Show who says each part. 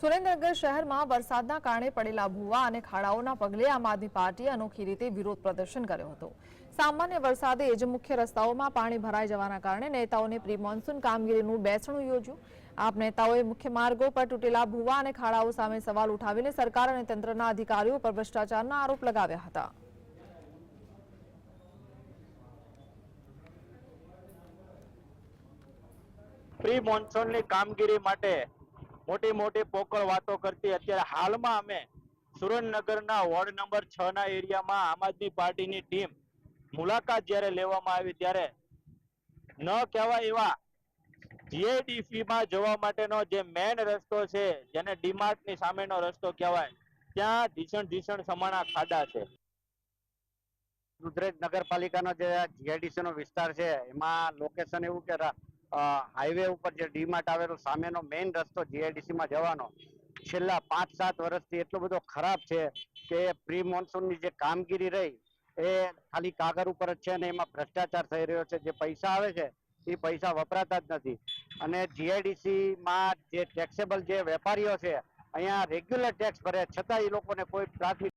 Speaker 1: સુરેન્દ્રનગર શહેરમાં વરસાદના કારણે પડેલા ભૂવા અને ખાડાઓના પગલે આમ આદમી પાર્ટીએ અનોખી રીતે વિરોધ પ્રદર્શન કર્યો હતો. સામાન્ય વરસાદે જ મુખ્ય રસ્તાઓમાં પાણી ભરાઈ જવાના કારણે નેતાઓને પ્રી મોન્સૂન કામગીરીનું બેસણું યોજ્યું. આપ નેતાઓએ મુખ્ય માર્ગો પર તૂટેલા ભૂવા અને ખાડાઓ સામે સવાલ ઉઠાવીને સરકાર અને તંત્રના અધિકારીઓ પર ભ્રષ્ટાચારના આરોપ લગાવ્યા હતા.
Speaker 2: પ્રી મોન્સૂનની કામગીરી માટે મોટી મોટી પોકળ વાતો કરતી અત્યારે હાલમાં અમે સુરેન્દ્રનગરના વોર્ડ નંબર છ ના એરિયામાં આમ આદમી પાર્ટીની ટીમ મુલાકાત જ્યારે લેવામાં આવી ત્યારે ન કહેવાય એવા જીઆઈડીસી જવા માટેનો જે મેન રસ્તો છે, જેને ડીમાર્ટની સામેનો રસ્તો કહેવાય, ત્યાં ધીસણ ધીસણ સમાણા ખાડા છે.
Speaker 3: રુદ્રેજ નગરપાલિકાનો જે જીઆઈડીસી નો વિસ્તાર છે, એમાં લોકેશન એવું કે હાઈવે ઉપર જે ડીમાર્ટ આવેલો, સામેનો મેઇન રસ્તો જીઆઈડીસીમાં જવાનો, છેલ્લા પાંચ સાત વર્ષથી એટલો બધો ખરાબ છે કે પ્રી મોન્સૂનની જે કામગીરી રહી, એ ખાલી કાગળ ઉપર જ છે અને એમાં ભ્રષ્ટાચાર થઈ રહ્યો છે. જે પૈસા આવે છે, એ પૈસા વપરાતા જ નથી. અને જીઆઈડીસીમાં જે ટેક્સેબલ જે વેપારીઓ છે, અહીંયા રેગ્યુલર ટેક્સ ભરે, છતાં એ લોકોને કોઈ પ્રાથમિક